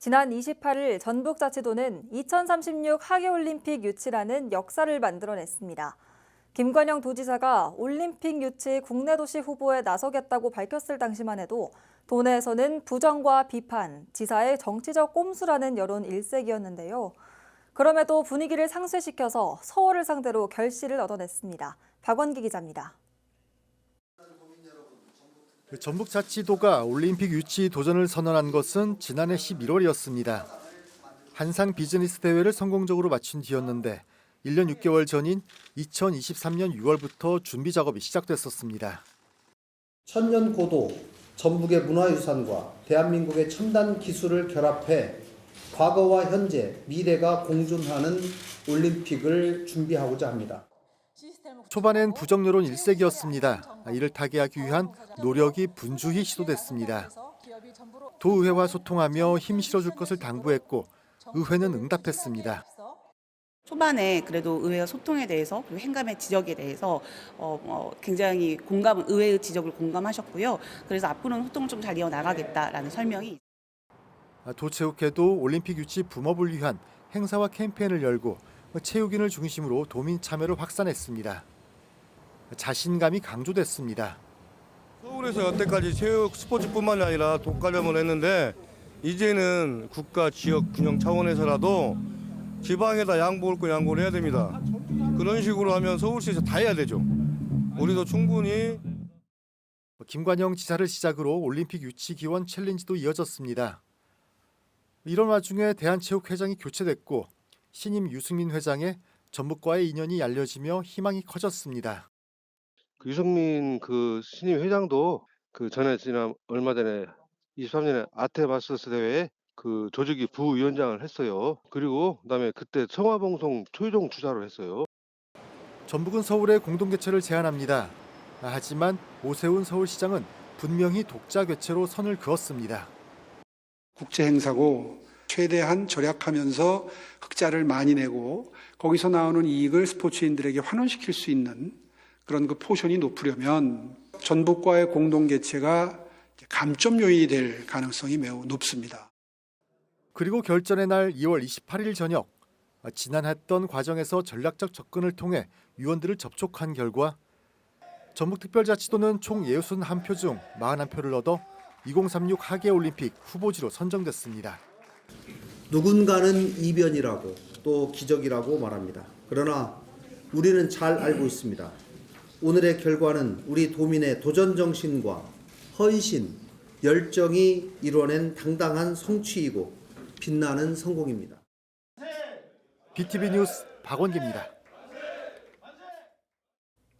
지난 28일 전북자치도는 2036 하계올림픽 유치라는 역사를 만들어냈습니다. 김관영 도지사가 올림픽 유치 국내 도시 후보에 나서겠다고 밝혔을 당시만 해도 도내에서는 부정과 비판, 지사의 정치적 꼼수라는 여론 일색이었는데요. 그럼에도 분위기를 상쇄시켜서 서울을 상대로 결실을 얻어냈습니다. 박원기 기자입니다. 그 전북 자치도가 올림픽 유치 도전을 선언한 것은 지난해 11월이었습니다. 한상 비즈니스 대회를 성공적으로 마친 뒤였는데 1년 6개월 전인 2023년 6월부터 준비 작업이 시작됐었습니다. 천년 고도 전북의 문화유산과 대한민국의 첨단 기술을 결합해 과거와 현재, 미래가 공존하는 올림픽을 준비하고자 합니다. 초반엔 부정 여론 일색이었습니다. 이를 타개하기 위한 노력이 분주히 시도됐습니다. 도의회와 소통하며 힘 실어줄 것을 당부했고 의회는 응답했습니다. 초반에 그래도 의회와 소통에 대해서 그리고 행감의 지적에 대해서 어, 어, 굉장히 공감 의회의 지적을 공감하셨고요. 그래서 앞으로는 소통을 좀 잘 이어 나가겠다라는 설명이 도체육회도 올림픽 유치 붐업을 위한 행사와 캠페인을 열고 체육인을 중심으로 도민 참여를 확산했습니다. 자신감이 강조됐습니다. 서울에서 여태까지 체육 스포츠뿐만이 아니라 독과점을 했는데 이제는 국가 지역 균형 차원에서라도 지방에다 양보할 거 양보를 해야 됩니다. 그런 식으로 하면 서울시에서 다 해야 되죠. 우리도 충분히 김관영 지사를 시작으로 올림픽 유치 기원 챌린지도 이어졌습니다. 이런 와중에 대한체육회장이 교체됐고 신임 유승민 회장의 전북과의 인연이 알려지며 희망이 커졌습니다. 그 유성민 그 신임 회장도 그 전에 지난 얼마 전에 23년에 아테마스터스 대회에 그 조직위 부위원장을 했어요. 그리고 그다음에 그때 성화봉송 최종 주자로 했어요. 전북은 서울에 공동 개최를 제안합니다. 하지만 오세훈 서울시장은 분명히 독자 개최로 선을 그었습니다. 국제 행사고 최대한 절약하면서 흑자를 많이 내고 거기서 나오는 이익을 스포츠인들에게 환원시킬 수 있는 그런 그 포션이 높으려면 전북과의 공동 개최가 감점 요인이 될 가능성이 매우 높습니다. 그리고 결전의 날 2월 28일 저녁 지난 했던 과정에서 전략적 접근을 통해 위원들을 접촉한 결과 전북특별자치도는 총 61표 중 41표를 얻어 2036 하계올림픽 후보지로 선정됐습니다. 누군가는 이변이라고 또 기적이라고 말합니다. 그러나 우리는 잘 알고 있습니다. 오늘의 결과는 우리 도민의 도전 정신과 헌신, 열정이 이뤄낸 당당한 성취이고 빛나는 성공입니다. BTV 뉴스 박원기입니다.